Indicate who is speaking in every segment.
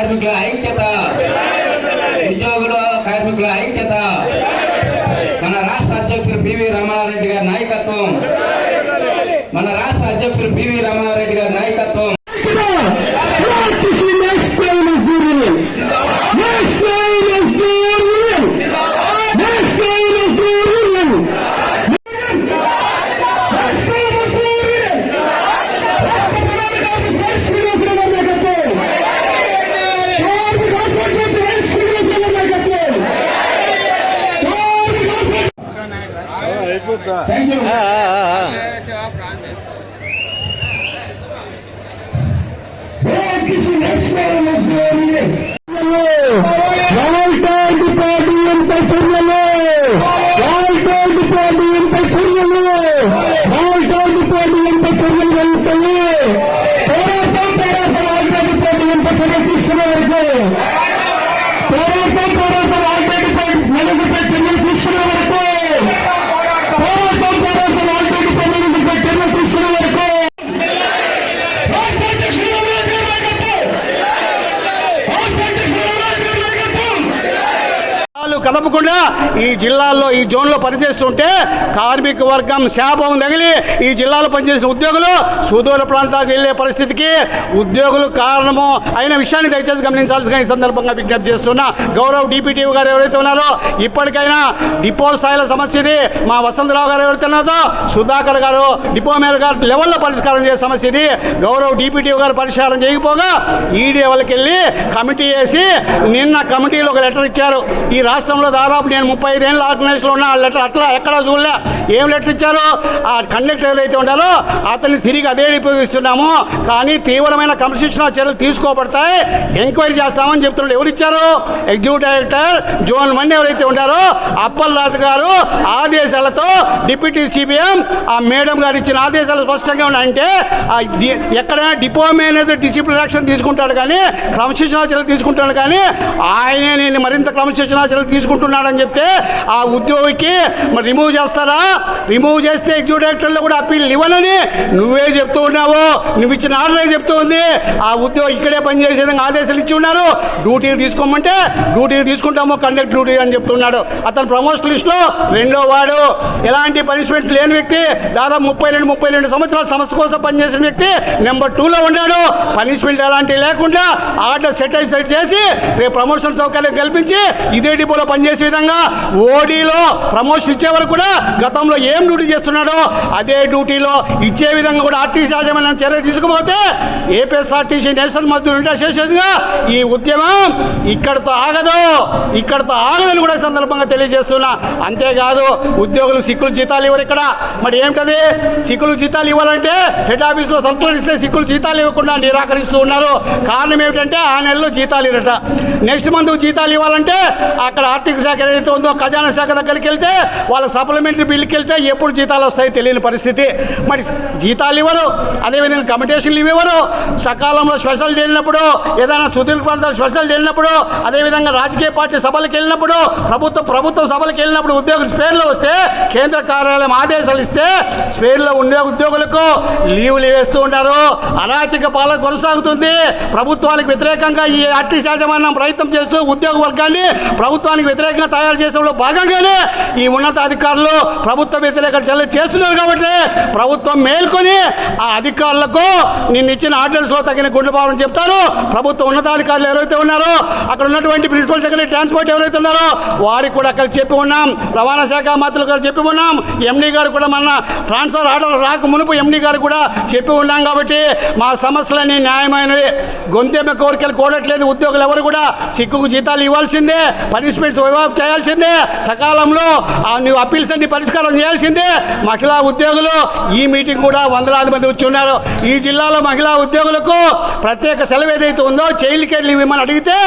Speaker 1: కార్మికుల ఐక్యత. ఉద్యోగుల కార్మికుల ఐక్యత. మన రాష్ట్ర అధ్యక్షుడు పివి రమణారెడ్డి గారి నాయకత్వం. మన రాష్ట్ర అధ్యక్షుడు పివి రమణారెడ్డి గారి నాయకత్వం.
Speaker 2: Thank you. Ah. ah, ah.
Speaker 3: జిల్లాలు కదపకుండా ఈ జిల్లాల్లో ఈ జోన్లో పనిచేస్తుంటే కార్మిక వర్గం శాపం తగిలి ఈ జిల్లాలో పనిచేసిన ఉద్యోగులు సుదూర ప్రాంతాలకు వెళ్ళే పరిస్థితికి ఉద్యోగులు కారణము అయిన విషయాన్ని దయచేసి గమనించాల్సిందిగా ఈ సందర్భంగా విజ్ఞప్తి చేస్తున్నా. గౌరవ్ డిపిటివ్ గారు ఎవరైతే ఉన్నారో ఇప్పటికైనా డిపో స్థాయిల సమస్య ఇది మా వసంతరావు గారు ఎవరైతే ఉన్నారో సుధాకర్ గారు డిపో మేర గారు లెవెల్లో పరిష్కారం చేసే సమస్య ఇది గౌరవ్ డిపిటివ్ గారు పరిష్కారం చేయకపోగా ఈడీ వాళ్ళకి వెళ్ళి కమిటీ వేసి నిన్న కమిటీలో ఒక లెటర్ ఇచ్చారు. ఈ రాష్ట్రంలో దాదాపు నేను ముప్పై ఐదేళ్ళు ఆర్గనైజ్లో ఉన్న. ఆ లెటర్ అట్లా ఎక్కడ చూడలే. ఏం లెటర్ ఇచ్చారు ఆ కండక్టర్ ఎవరైతే ఉండారో అతన్ని తిరిగి అదే ఉపయోగిస్తున్నాము. కానీ తీవ్రమైన క్రమశిక్షణ చర్యలు తీసుకోబడతాయి. ఎంక్వైరీ చేస్తామని చెప్తున్నాడు ఎవరు ఇచ్చారు? ఎగ్జిక్యూటివ్ డైరెక్టర్ జోన్ వన్ ఎవరైతే ఉన్నారో అప్పల్ రాజు గారు ఆదేశాలతో డిప్యూటీ సిబిఎం ఆ మేడం గారు ఇచ్చిన ఆదేశాలు స్పష్టంగా ఉన్నాయంటే ఆ ఎక్కడైనా డిపో మేనేజర్ డిసిప్లిన్ యాక్షన్ తీసుకుంటాడు కానీ క్రమశిక్షణ చర్యలు తీసుకుంటాడు కానీ ఆయనే నేను మరింత క్రమశిక్షణ చర్యలు తీసుకుంటున్నాడని చెప్తే ఆ ఉద్యోగికి మరి రిమూవ్ చేస్తారా? రిమూవ్ చేస్తే ఎగ్జిక్యూటివ్ డైరెక్టర్లో కూడా అప్పీల్ ఇవ్వనని నువ్వే చెప్తూ ఉన్నావు. నువ్వు ఇచ్చిన ఆర్డరే చెప్తూ ఉంది. ఆ ఉద్యోగి ఇక్కడే పనిచేసే విధంగా ఆదేశాలు ఇచ్చి ఉన్నారు. డ్యూటీకి తీసుకోమంటే డ్యూటీకి తీసుకుంటాము కండక్ట్ డ్యూటీ అని చెప్తున్నాడు. అతను ప్రమోషన్ లిస్టులో రెండో వాడు. ఎలాంటి పనిష్మెంట్స్ లేని వ్యక్తి దాదాపు ముప్పై రెండు ముప్పై రెండు సంవత్సరాల సంస్థ కోసం పనిచేసిన వ్యక్తి నెంబర్ టూలో ఉన్నాడు. పనిష్మెంట్ ఎలాంటి లేకుండా ఆర్డర్ సెటిల్ సెట్ చేసి రేపు ప్రమోషన్ సౌకర్యం కల్పించి ఇదే డిపోలో పనిచేసే విధంగా ఓడీలో ప్రమోషన్ ఇచ్చే వరకు కూడా గతంలో ఏం డ్యూటీ చేస్తున్నాడో అదే డ్యూటీలో ఇచ్చే విధంగా కూడా ఆర్టీసీ యాజమాన్యం చర్య తీసుకుపోతే ఏపీఎస్ఆర్టీసీ నేషనల్ మజ్దూర్ అసోసియేషన్గా ఈ ఉద్యమం ఇక్కడతో ఆగదు ఇక్కడతో ఆగదని కూడా సందర్భంగా తెలియజేస్తున్నా. అంతేకాదు ఉద్యోగులు సిక్కులు జీతాలు ఇవ్వరు ఇక్కడ. మరి ఏమిటది? సిక్కులు జీతాలు ఇవ్వాలంటే హెడ్ ఆఫీస్లో సంతృప్తి సిక్కులు జీతాలు ఇవ్వకుండా నిరాకరిస్తూ ఉన్నారు. కారణం ఏమిటంటే ఆ నెలలో జీతాలు ఇరట నెక్స్ట్ మంత్ జీతాలు ఇవ్వాలంటే అక్కడ ఆర్థిక శాఖ ఏదైతే ఉందో ఖజానా శాఖ దగ్గరికి వెళ్తే వాళ్ళ సప్లిమెంటరీ బిల్లుకి వెళ్తే ఎప్పుడు జీతాలు వస్తాయో తెలియని పరిస్థితి. మరి జీతాలు ఇవ్వరు అదేవిధంగా కమిటేషన్లు ఇవ్వరు. సకాలంలో స్పెషల్ చేరినప్పుడు ఏదైనా సుదీర్ఘ ప్రాంతాలు స్పెషల్ చేరినప్పుడు అదేవిధంగా రాజకీయ పార్టీ సభలకు వెళ్ళినప్పుడు ప్రభుత్వ ప్రభుత్వ సభలకు వెళ్ళినప్పుడు ఉద్యోగులు స్పేర్లో వస్తే కేంద్ర కార్యాలయం ఆదేశాలు ఇస్తే స్పేర్లో ఉండే ఉద్యోగులకు లీవులు వేస్తూ ఉంటారు. అరాచక పాలన కొనసాగుతుంది. ప్రభుత్వానికి వ్యతిరేకంగా ఈ ఆర్టీసీ యాజమాన్యం ప్రయత్నం చేస్తూ ఉద్యోగ వర్గాన్ని ప్రభుత్వానికి వ్యతిరేకంగా తయారు చేసేలో భాగంగానే ఈ ఉన్నతాధికారులు ప్రభుత్వ వ్యతిరేక చర్యలు చేస్తున్నారు కాబట్టి ప్రభుత్వం మేల్కొని ఆ అధికారులకు నిన్న ఇచ్చిన ఆర్డర్స్ తగిన గుండె గుండెబాబు చెప్తారు. ప్రభుత్వ ఉన్నతాధికారులు ఎవరైతే ఉన్నారో అక్కడ ఉన్నటువంటి ప్రిన్సిపల్ సెక్రటరీ ట్రాన్స్పోర్ట్ ఎవరైతే ఉన్నారో వారికి కూడా అక్కడ చెప్పి ఉన్నాం. రవాణా శాఖ మంత్రులు కూడా చెప్పి ఉన్నాం. ఎండీ గారు కూడా మన ట్రాన్స్ఫర్ ఆర్డర్ రాక మునుపు ఎండీ గారు కూడా చెప్పి ఉన్నాం కాబట్టి మా సమస్యలన్నీ న్యాయమైనవి. గొంతెమ్మ కోరికలు కోరట్లేదు ఉద్యోగులు ఎవరు కూడా సిక్కుకు జీతాలు ఇవ్వాల్సిందే. పనిష్మెంట్స్ వివాహం చేయాల్సిందే. సకాలంలో నువ్వు అప్పీల్స్ అన్ని పరిష్కారం చేయాల్సిందే. మహిళా ఉద్యోగులు ఈ మీటింగ్ కూడా వందలాది మంది వచ్చి ఉన్నారు. ఈ జిల్లాలో మహిళా ఉద్యోగులకు ప్రత్యేక సెలవు ఏదైతే ఉందో చైల్డ్ కేర్ లీవ్ ఇవ్వమని అడిగితే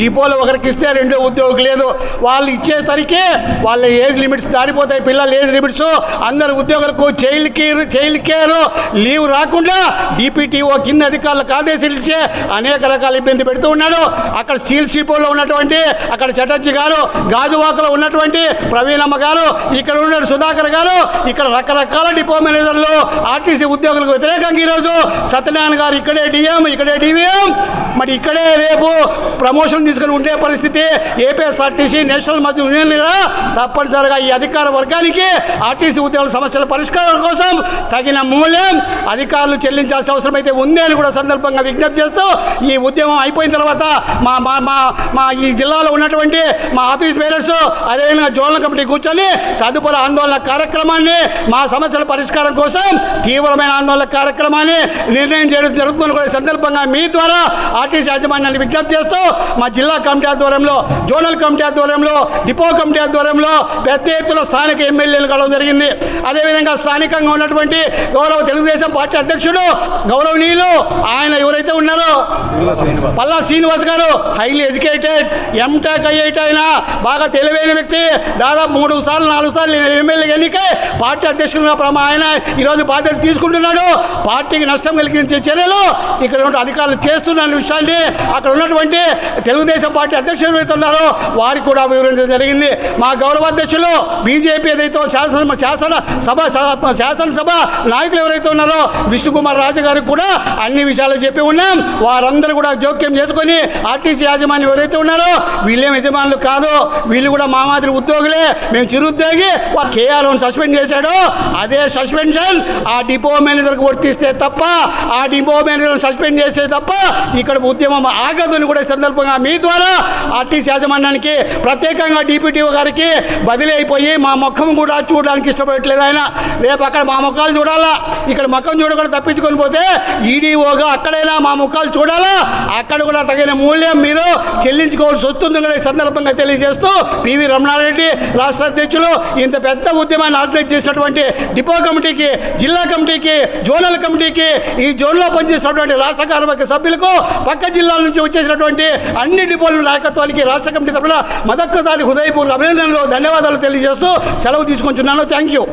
Speaker 3: డిపోలో ఒకరికి ఇస్తే రెండో ఉద్యోగం లేదు. వాళ్ళు ఇచ్చేసరికి వాళ్ళ ఏజ్ లిమిట్స్ దారిపోతాయి. పిల్లల ఏజ్ లిమిట్స్. అందరు ఉద్యోగులకు child care child care leave రాకుండా డిపిటిఓ కింద అధికారులకు ఆదేశాలు ఇచ్చే అనేక రకాల ఇబ్బంది పెడుతూ ఉన్నాడు. అక్కడ స్టీల్ డిపోలో ఉన్నటువంటి అక్కడ చటర్జీ గారు గాజువాకలో ఉన్నటువంటి ప్రవీణమ్మ గారు ఇక్కడ ఉన్న సుధాకర్ గారు ఇక్కడ రకరకాల డిపో మేనేజర్లు ఆర్టీసీ ఉద్యోగులకు వ్యతిరేకంగా ఈరోజు సత్యనారాయణ గారు ఇక్కడే డిఎం ఇక్కడే డివిఎం మరి ఇక్కడే రేపు ప్రమోషన్ తీసుకుని ఉండే పరిస్థితి ఏపీఎస్ఆర్టీసీ నేషనల్ మధ్య యూనియన్ తప్పనిసరిగా ఈ అధికార వర్గానికి ఆర్టీసీ ఉద్యోగుల సమస్యల పరిష్కారం కోసం తగిన మూల్యం అధికారులు చెల్లించాల్సిన అవసరం అయితే ఉంది అని కూడా సందర్భంగా విజ్ఞప్తి చేస్తూ ఈ ఉద్యమం అయిపోయిన తర్వాత మా మా మా మా ఈ జిల్లాలో ఉన్నటువంటి మా ఆఫీస్ బేరర్స్ అదేవిధంగా జోనల్ కమిటీ కూర్చొని తదుపరి ఆందోళన కార్యక్రమాన్ని మా సమస్యల పరిష్కారం కోసం తీవ్రమైన ఆందోళన కార్యక్రమాన్ని నిర్ణయం చేయడం జరుగుతుందని కూడా సందర్భంగా మీ ద్వారా ఆర్టీసీ యాజమాన్యాన్ని విజ్ఞప్తి చేస్తూ మా జిల్లా కమిటీ ఆధ్వర్యంలో జోనల్ కమిటీ ఆధ్వర్యంలో డిపో కమిటీ ఆధ్వర్యంలో పెద్ద ఎత్తున స్థానిక ఎమ్మెల్యేలు కలవడం జరిగింది. అదేవిధంగా స్థానికంగా ఉన్నటువంటి గౌరవ తెలుగుదేశం పార్టీ అధ్యక్షుడు గౌరవనీయులు ఆయన ఎవరైతే ఉన్నారో పల్లా శ్రీనివాస్ గారు హైలీ ఎడ్యుకేటెడ్ ఎంటెక్ ఐఐటి ఆయన బాగా తెలివైన వ్యక్తి దాదాపు మూడు సార్లు నాలుగు సార్లు ఎమ్మెల్యే ఎన్నికై పార్టీ అధ్యక్షులుగా ఆయన ఈరోజు బాధ్యత తీసుకుంటున్నాడు. పార్టీకి నష్టం కలిగించే చర్యలు ఇక్కడ ఉన్న అధికారులు చేస్తున్న విషయాన్ని అక్కడ ఉన్నటువంటి తెలుగుదేశం పార్టీ అధ్యక్షులు ఎవరైతే ఉన్నారో వారికి కూడా వివరించడం జరిగింది. మా గౌరవ అధ్యక్షులు బీజేపీ ఏదైతే శాసన శాసన సభ శాసనసభ నాయకులు ఎవరైతే ఉన్నారో విష్ణుకుమార్ రాజు గారికి కూడా అన్ని విషయాలు చెప్పి ఉన్నాం. వారందరూ కూడా జోక్యం చేసుకొని ఆర్టీసీ యాజమాన్యం ఎవరైతే ఉన్నారో వీళ్ళేం యజమానులు కాదు. వీళ్ళు కూడా మా మాదిరి ఉద్యోగులే. మేము చిరుద్యోగి. కేఆర్ సస్పెండ్ చేశాడు. అదే సస్పెన్షన్. ఆ డిపో మేనేజర్కి వర్తిస్తే తప్ప ఆ డిపో మేనేజర్ సస్పెండ్ చేస్తే తప్ప ఇక్కడ ఉద్యమం ఆగదని కూడా సందర్భం సందర్భంగా మీ ద్వారా ఆర్టీసీ యాజమాన్యానికి ప్రత్యేకంగా డిప్యూటీఓ గారికి బదిలీ అయిపోయి మా ముఖం కూడా చూడడానికి ఇష్టపడట్లేదు ఆయన. రేపు అక్కడ మా ముఖాలు చూడాలా? ఇక్కడ ముఖం చూడకుండా తప్పించుకొని పోతే ఈడీఓగా అక్కడైనా మా ముఖాలు చూడాలా? అక్కడ కూడా తగిన మూల్యం మీరు చెల్లించుకోవాల్సి వస్తుందని కూడా ఈ సందర్భంగా తెలియజేస్తూ పివి రమణారెడ్డి రాష్ట్ర అధ్యక్షులు ఇంత పెద్ద ఉద్యమాన్ని ఆర్గనైజ్ చేసినటువంటి డిపో కమిటీకి జిల్లా కమిటీకి జోనల్ కమిటీకి ఈ జోన్లో పనిచేసినటువంటి రాష్ట్ర కార్మిక సభ్యులకు పక్క జిల్లాల నుంచి వచ్చేసినటువంటి అన్ని డిపోల నాయకత్వానికి రాష్ట్ర కమిటీ తరఫున మదొక్కసారి హృదయపూర్వక అభినందనలు ధన్యవాదాలు తెలియజేస్తూ సెలవు తీసుకుంటున్నాను. Thank you